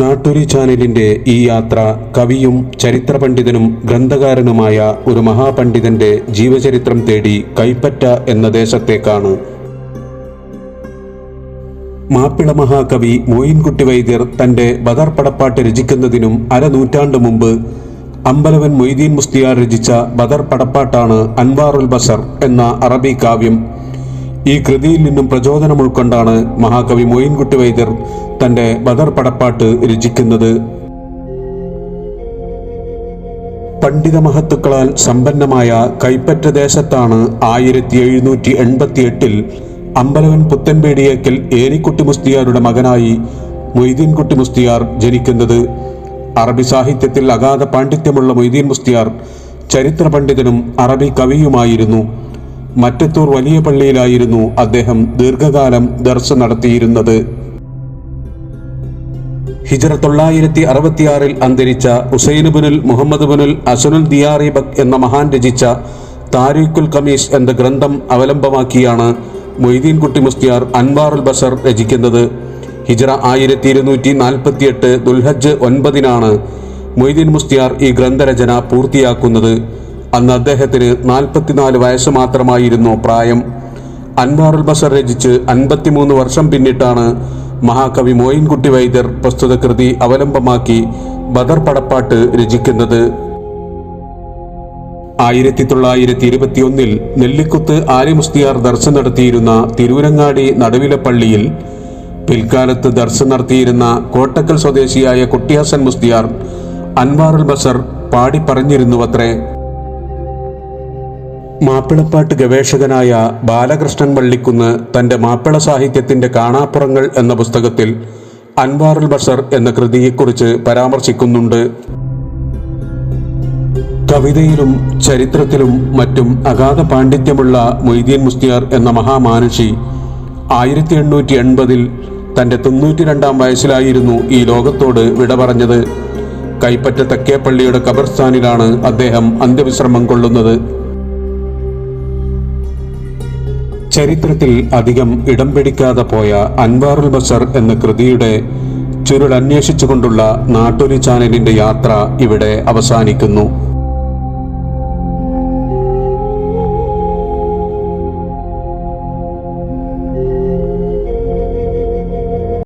നാട്ടൊരി ചാനലിന്റെ ഈ യാത്ര കവിയും ചരിത്ര പണ്ഡിതനും ഗ്രന്ഥകാരനുമായ ഒരു മഹാപണ്ഡിതന്റെ ജീവചരിത്രം തേടി കൈപ്പറ്റ എന്ന ദേശത്തേക്കാണ്. മാപ്പിള മഹാകവി മോയിൻകുട്ടി വൈദ്യർ തന്റെ ബദർ പടപ്പാട്ട് രചിക്കുന്നതിനും അരനൂറ്റാണ്ട് മുമ്പ് അമ്പലവൻ മൊയ്തീൻ മുസ്തിയാർ രചിച്ച ബദർ പടപ്പാട്ടാണ് അൻവാറുൽ ബസർ എന്ന അറബി കാവ്യം. ഈ കൃതിയിൽ നിന്നും പ്രചോദനം ഉൾക്കൊണ്ടാണ് മഹാകവി മൊയിൻകുട്ടി വൈദ്യർ തന്റെ ബദർ പടപ്പാട്ട് രചിക്കുന്നത്. പണ്ഡിത മഹത്തുക്കളാൽ സമ്പന്നമായ കൈപ്പറ്റ ദേശത്താണ് ആയിരത്തി എഴുന്നൂറ്റി എൺപത്തി എട്ടിൽ അമ്പലവൻ പുത്തൻപേടിയേക്കൽ ഏനിക്കുട്ടി മുസ്തിയാരുടെ മകനായി മൊയ്തീൻകുട്ടി മുസ്തിയാർ ജനിക്കുന്നത്. അറബി സാഹിത്യത്തിൽ അഗാധ പാണ്ഡിത്യമുള്ള മൊയ്തീൻ മുസ്തിയാർ ചരിത്ര പണ്ഡിതനും അറബി കവിയുമായിരുന്നു. മറ്റത്തൂർ വലിയ പള്ളിയിലായിരുന്നു അദ്ദേഹം ദീർഘകാലം ദർശ നടത്തിയിരുന്നത്. ഹിജറ തൊള്ളായിരത്തി അറുപത്തിയാറിൽ അന്തരിച്ച ഉസൈനുബുനുൽ അസനുൽ ദിയാറി ബക് എന്ന മഹാൻ രചിച്ച താരിഖുൽ കമീസ് എന്ന ഗ്രന്ഥം അവലംബമാക്കിയാണ് മൊയ്തീൻകുട്ടി മുസ്തിയാർ അൻവാറുൽ ബസർ രചിക്കുന്നത്. ഹിജറ ആയിരത്തി ഇരുന്നൂറ്റി നാൽപ്പത്തിയെട്ട് ദുൽഹജ് ഒൻപതിനാണ് മൊയ്തീൻ മുസ്തിയാർ ഈ ഗ്രന്ഥരചന പൂർത്തിയാക്കുന്നത്. അന്ന് അദ്ദേഹത്തിന് നാൽപ്പത്തിനാല് വയസ്സ് മാത്രമായിരുന്നു പ്രായം. അൻവാറുൽ ബസർ രചിച്ച് അൻപത്തിമൂന്ന് വർഷം പിന്നിട്ടാണ് മഹാകവി മോയിൻകുട്ടി വൈദ്യർ പ്രസ്തുത കൃതി അവലംബമാക്കി ബദർ പടപ്പാട്ട് രചിക്കുന്നത്. ആയിരത്തി തൊള്ളായിരത്തി ഇരുപത്തിയൊന്നിൽ നെല്ലിക്കുത്ത് ആര്യമുസ്തിയാർ മുസ്തിയാർ ദർശനം നടത്തിയിരുന്ന തിരൂരങ്ങാടി നടുവിലപ്പള്ളിയിൽ പിൽക്കാലത്ത് ദർശനം നടത്തിയിരുന്ന കോട്ടക്കൽ സ്വദേശിയായ കുട്ടിയാസൻ മുസ്തിയാർ അൻവാറുൽ ബസർ പാടി പറഞ്ഞിരുന്നുവത്രേ. മാപ്പിളപ്പാട്ട് ഗവേഷകനായ ബാലകൃഷ്ണൻ വള്ളിക്കുന്ന് തന്റെ മാപ്പിള സാഹിത്യത്തിന്റെ കാണാപ്പുറങ്ങൾ എന്ന പുസ്തകത്തിൽ അൻവാറുൽ ബഷർ എന്ന കൃതിയെക്കുറിച്ച് പരാമർശിക്കുന്നുണ്ട്. കവിതയിലും ചരിത്രത്തിലും മറ്റും അഗാധ പാണ്ഡിത്യമുള്ള മൊയ്തീൻ മുസ്തിയാർ എന്ന മഹാമാനുഷി ആയിരത്തി എണ്ണൂറ്റി എൺപതിൽ തന്റെ തൊണ്ണൂറ്റി രണ്ടാം വയസ്സിലായിരുന്നു ഈ ലോകത്തോട് വിട പറഞ്ഞത്. കൈപ്പറ്റ തക്കേപ്പള്ളിയുടെ ഖബർസ്ഥാനിലാണ് അദ്ദേഹം അന്ത്യവിശ്രമം കൊള്ളുന്നത്. ചരിത്രത്തിൽ അധികം ഇടം പിടിക്കാതെ പോയ അൻവാറുൽ ബസർ എന്ന കൃതിയുടെ ചുരുൾ അന്വേഷിച്ചുകൊണ്ടുള്ള നാട്ടൊലി ചാനലിന്റെ യാത്ര ഇവിടെ അവസാനിക്കുന്നു.